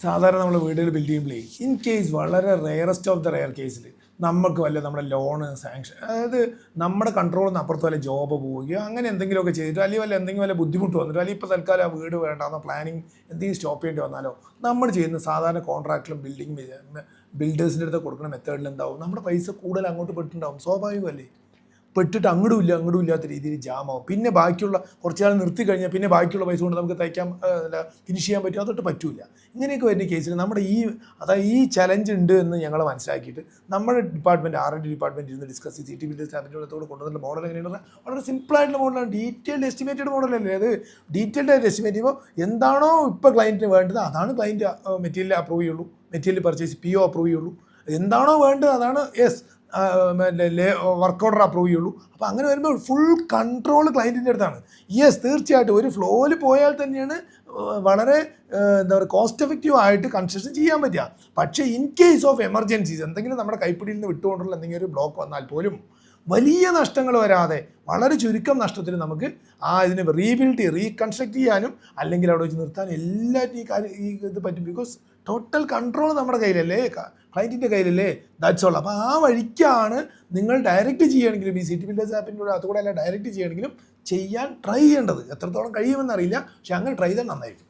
സാധാരണ നമ്മൾ വീടുകൾ ബിൽഡ് ചെയ്യുമ്പോഴേ ഇൻ കേസ് വളരെ റെയറസ്റ്റ് ഓഫ് ദ റെയർ കേസിൽ നമുക്ക് വല്ല നമ്മുടെ ലോണ് സാങ്ഷൻ അതായത് നമ്മുടെ കൺട്രോളിൽ നിന്ന് അപ്പുറത്ത് വല്ല ജോബ് പോവുകയോ അങ്ങനെ എന്തെങ്കിലുമൊക്കെ ചെയ്തിട്ടോ അല്ലെങ്കിൽ വല്ല എന്തെങ്കിലും വല്ല ബുദ്ധിമുട്ട് വന്നിട്ടോ അല്ലെങ്കിൽ ഇപ്പോൾ തൽക്കാലം ആ വീട് വേണ്ടാന്ന പ്ലാനിങ് എന്തെങ്കിലും സ്റ്റോപ്പ് ചെയ്യേണ്ടി വന്നാലോ നമ്മൾ ചെയ്യുന്ന സാധാരണ കോൺട്രാക്റ്റിലും ബിൽഡിംഗ് ബിൽഡേഴ്സിന്റെ അടുത്ത് കൊടുക്കുന്ന മെത്തേഡിൽ എന്താവും? നമ്മുടെ പൈസ കൂടുതൽ അങ്ങോട്ട് പെട്ടിട്ടുണ്ടാവും സ്വാഭാവികമല്ലേ? പെട്ടിട്ട് അങ്ങടും ഇല്ല അങ്ങടും ഇല്ലാത്ത രീതിയിൽ ജാമാവും. പിന്നെ ബാക്കിയുള്ള കുറച്ച് നാൾ നിർത്തി കഴിഞ്ഞാൽ പിന്നെ ബാക്കിയുള്ള പൈസ കൊണ്ട് നമുക്ക് തയ്ക്കാൻ ഫിനിഷ് ചെയ്യാൻ പറ്റും അതൊട്ട് പറ്റില്ല ഇങ്ങനെയൊക്കെ വരുന്ന കേസിൽ നമ്മുടെ ഈ അതായത് ഈ ചലഞ്ച് ഉണ്ട് എന്ന് ഞങ്ങൾ മനസ്സിലാക്കിയിട്ട് നമ്മുടെ department R N D department ഇരുന്ന് ഡിസ്കസ് ചെയ്ത് സി ടി ബി സ്റ്റാഫിന്റെ അടുത്തോട് കൊണ്ടുവന്ന മോഡൽ എങ്ങനെയാണ് വളരെ സിമ്പിളായിട്ടുള്ള മോഡലാണ് ഡീറ്റെയിൽഡ് എസ്റ്റിമേറ്റഡ് മോഡലല്ലേ അത്? ഡീറ്റെയിൽഡ് ആയിട്ട് എസ്റ്റിമേറ്റ് ചെയ്യുമ്പോൾ എന്താണോ ഇപ്പോൾ ക്ലയന്റിന് വേണ്ടത് അതാണ് ക്ലയന്റ് മെറ്റീരിയൽ അപ്രൂവ് ചെയ്യുള്ളൂ. Material purchase P O approve ചെയ്യുള്ളൂ. എന്താണോ വേണ്ടത് അതാണ് യെസ് വർക്ക് ഓർഡർ അപ്രൂവ് ചെയ്യുള്ളൂ. അപ്പോൾ അങ്ങനെ വരുമ്പോൾ ഫുൾ കൺട്രോൾ ക്ലയന്റിന്റെ അടുത്താണ്. യെസ് തീർച്ചയായിട്ടും ഒരു ഫ്ലോയിൽ പോയാൽ തന്നെയാണ് വളരെ എന്താ പറയുക കോസ്റ്റ് എഫക്റ്റീവ് ആയിട്ട് കൺസ്ട്രക്ഷൻ ചെയ്യാൻ പറ്റുക. പക്ഷേ ഇൻ കേസ് ഓഫ് എമർജൻസീസ് എന്തെങ്കിലും നമ്മുടെ കൈപ്പിടിയിൽ നിന്ന് വിട്ടുകൊണ്ടുള്ള എന്തെങ്കിലും ഒരു ബ്ലോക്ക് വന്നാൽ പോലും വലിയ നഷ്ടങ്ങൾ വരാതെ വളരെ ചുരുക്കം നഷ്ടത്തിൽ നമുക്ക് ആ ഇതിനെ റീബിൽഡ് റീകൺസ്ട്രക്ട് ചെയ്യാനും അല്ലെങ്കിൽ അവിടെ വെച്ച് നിർത്താനും എല്ലാറ്റും ഈ കാര്യം ഈ ഇത് പറ്റും. ബിക്കോസ് ടോട്ടൽ കൺട്രോൾ നമ്മുടെ കയ്യിലല്ലേ? ക്ലയന്റിന്റെ കയ്യിലല്ലേ? ദാറ്റ്സ് ഓൾ അപ്പോൾ ആ വഴിക്കാണ് നിങ്ങൾ ഡയറക്റ്റ് ചെയ്യുകയാണെങ്കിലും ഈ സിറ്റി ബിൽഡേഴ്സ് ആപ്പിന്റെ കൂടെ അതുകൂടെ അല്ല ഡയറക്റ്റ് ചെയ്യുകയാണെങ്കിലും ചെയ്യാൻ ട്രൈ ചെയ്യേണ്ടത്. എത്രത്തോളം കഴിയുമെന്നറിയില്ല പക്ഷേ അങ്ങനെ ട്രൈ ചെയ്താൽ നന്നായിരിക്കും.